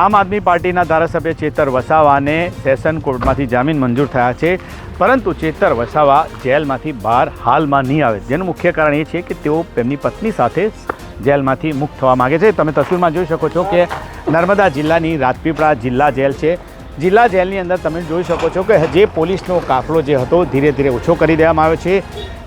આમ આદમી પાર્ટીના ધારાસભ્ય ચેતર વસાવાને સેશન કોર્ટમાંથી જામીન મંજૂર થયા છે. પરંતુ ચેતર વસાવા જેલમાંથી બહાર હાલમાં નહીં આવે. જેનું મુખ્ય કારણ એ છે કે તેઓ તેમની પત્ની સાથે જેલમાંથી મુક્ત થવા માગે છે. તમે તસવીરમાં જોઈ શકો છો કે નર્મદા જિલ્લાની રાજપીપળા જિલ્લા જેલ છે. જિલ્લા જેલની અંદર તમે જોઈ શકો છો કે જે પોલીસનો કાફલો જે હતો, ધીરે ધીરે ઓછો કરી દેવામાં આવ્યો છે.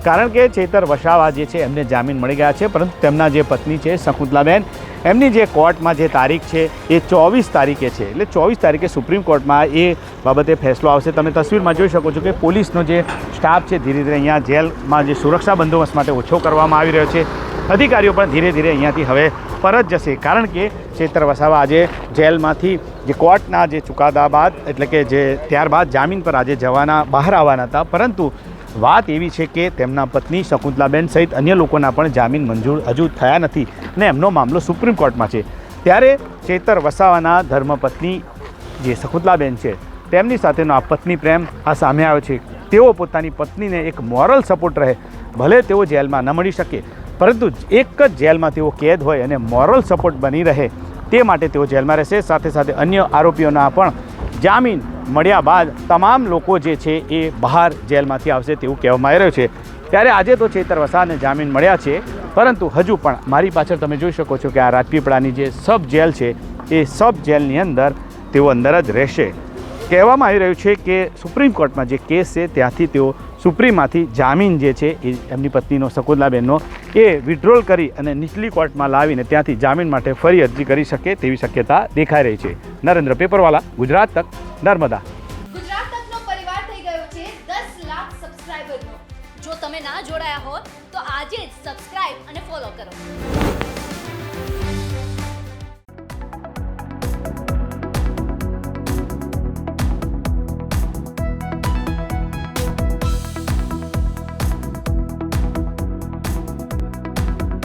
કારણ કે ચેતર વસાવા જે છે, એમને જામીન મળી ગયા છે, પરંતુ તેમના જે પત્ની છે, શકુંતલાબેન, એમની જે કોર્ટમાં જે તારીખ છે, એ ચોવીસ તારીખે છે. એટલે ચોવીસ તારીખે સુપ્રીમ કોર્ટમાં એ બાબતે ફેસલો આવશે. તમે તસવીરમાં જોઈ શકો છો કે પોલીસનો જે સ્ટાફ છે, ધીરે ધીરે અહીંયા જેલમાં જે સુરક્ષા બંદોબસ્ત માટે ઓછો કરવામાં આવી રહ્યો છે. અધિકારીઓ પણ ધીરે ધીરે અહીંયાથી હવે પરત જશે. કારણ કે ચેતર વસાવા આજે જેલમાંથી જે કોર્ટના જે ચુકાદા બાદ, એટલે કે જે ત્યારબાદ જામીન પર આજે જવાના, બહાર આવવાના હતા. પરંતુ વાત એવી છે કે તેમના પત્ની શકુંતલાબેન સહિત અન્ય લોકોના પણ જામીન મંજૂર હજુ થયા નથી ને એમનો મામલો સુપ્રીમ કોર્ટમાં છે. ત્યારે ચેતર વસાવાના ધર્મપત્ની જે શકુંતલાબેન છે, તેમની સાથેનો આ પત્ની પ્રેમ આ સામે આવ્યો છે. તેઓ પોતાની પત્નીને એક મોરલ સપોર્ટ રહે, ભલે તેઓ જેલમાં ન મળી શકે, પરંતુ એક જ જેલમાં તેઓ કેદ હોય અને મોરલ સપોર્ટ બની રહે તે માટે તેઓ જેલમાં રહેશે. સાથે સાથે અન્ય આરોપીઓના પણ જામીન મળ્યા બાદ તમામ લોકો જે છે એ બહાર જેલમાંથી આવશે તેવું કહેવામાં આવી રહ્યું છે. ત્યારે આજે તો ચેતર વસાને જામીન મળ્યા છે, પરંતુ હજુ પણ મારી પાછળ તમે જોઈ શકો છો કે આ રાજપીપળાની જે સબ જેલ છે, એ સબ જેલની અંદર તેઓ અંદર જ રહેશે. કહેવામાં આવી રહ્યું છે કે સુપ્રીમ કોર્ટમાં જે કેસ છે, ત્યાંથી તેઓ સુપ્રીમમાંથી જામીન જે છે, એ એમની પત્નીનો, શકુંતલાબેનનો, એ વિડ્રોલ કરી અને નીચલી કોર્ટમાં લાવીને ત્યાંથી જામીન માટે ફરી અરજી કરી શકે તેવી શક્યતા દેખાઈ રહી છે. નરેન્દ્ર પેપરવાલા, ગુજરાત તક, નર્મદા. જો તમે ના જોડાયા હો તો આજે જ સબસ્ક્રાઇબ અને ફોલો કરો.